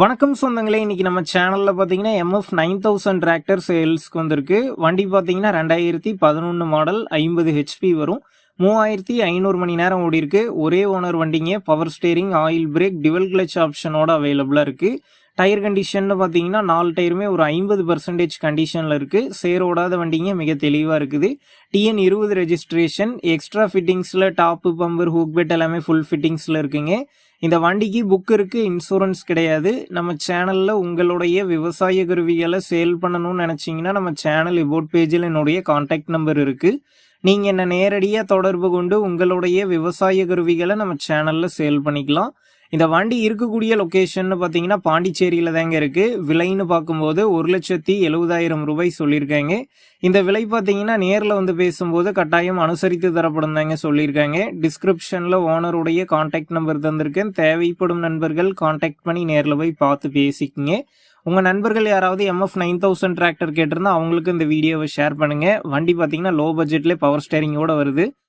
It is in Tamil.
வணக்கம் சொந்தங்களே இன்னைக்கு நம்ம சேனலில் பார்த்தீங்கன்னா எம்எஃப் நைன் தௌசண்ட் டிராக்டர் சேல்ஸ்க்கு வந்திருக்கு. வண்டி பார்த்தீங்கன்னா ரெண்டாயிரத்தி பதினொன்று மாடல் ஐம்பது ஹெச்பி வரும். மூவாயிரத்தி ஐநூறு மணி நேரம் ஓடி இருக்கு ஒரே ஓனர் வண்டிங்க. Power steering oil brake dual clutch ஆப்ஷனோட அவைலபிளாக இருக்குது டயர் கண்டிஷன் பார்த்தீங்கன்னா நாலு டயருமே ஒரு ஐம்பது பர்சன்டேஜ் கண்டிஷனில் இருக்குது சேரோடாத வண்டிங்க மிக தெளிவாக இருக்குது. டிஎன் இருபது ரெஜிஸ்ட்ரேஷன் எக்ஸ்ட்ரா ஃபிட்டிங்ஸில் டாப்பு பம்பர் ஹூக் பெட் எல்லாமே ஃபுல் ஃபிட்டிங்ஸில் இருக்குங்க. இந்த வண்டிக்கு புக் இருக்குது இன்சூரன்ஸ் கிடையாது. நம்ம சேனலில் உங்களுடைய விவசாய கருவிகளை சேல் பண்ணணும்னு நினச்சிங்கன்னா நம்ம சேனல் இபோட் பேஜில் என்னுடைய காண்டாக்ட் நம்பர் இருக்குது நீங்கள் என்னை நேரடியாக தொடர்பு கொண்டு உங்களுடைய விவசாய கருவிகளை நம்ம சேனலில் சேல் பண்ணிக்கலாம். இந்த வண்டி இருக்கக்கூடிய லொக்கேஷன் பார்த்தீங்கன்னா பாண்டிச்சேரியில் தாங்க இருக்குது விலைன்னு பார்க்கும்போது ஒரு லட்சத்தி எழுபதாயிரம் ரூபாய் சொல்லியிருக்காங்க. இந்த விலை பார்த்தீங்கன்னா நேரில் வந்து பேசும்போது கட்டாயம் அனுசரித்து தரப்படும் தாங்க சொல்லியிருக்காங்க. டிஸ்கிரிப்ஷனில் ஓனருடைய காண்டாக்ட் நம்பர் தந்திருக்கேன். தேவைப்படும் நண்பர்கள் காண்டாக்ட் பண்ணி நேரில் போய் பார்த்து பேசிக்கிங்க. உங்கள் நண்பர்கள் யாராவது எம்எஃப் நைன் தௌசண்ட் டிராக்டர் கேட்டிருந்தா அவங்களுக்கு இந்த வீடியோவை ஷேர் பண்ணுங்கள் வண்டி பார்த்தீங்கன்னா லோ பட்ஜெட்லேயே பவர் ஸ்டேரிங்கோட வருது.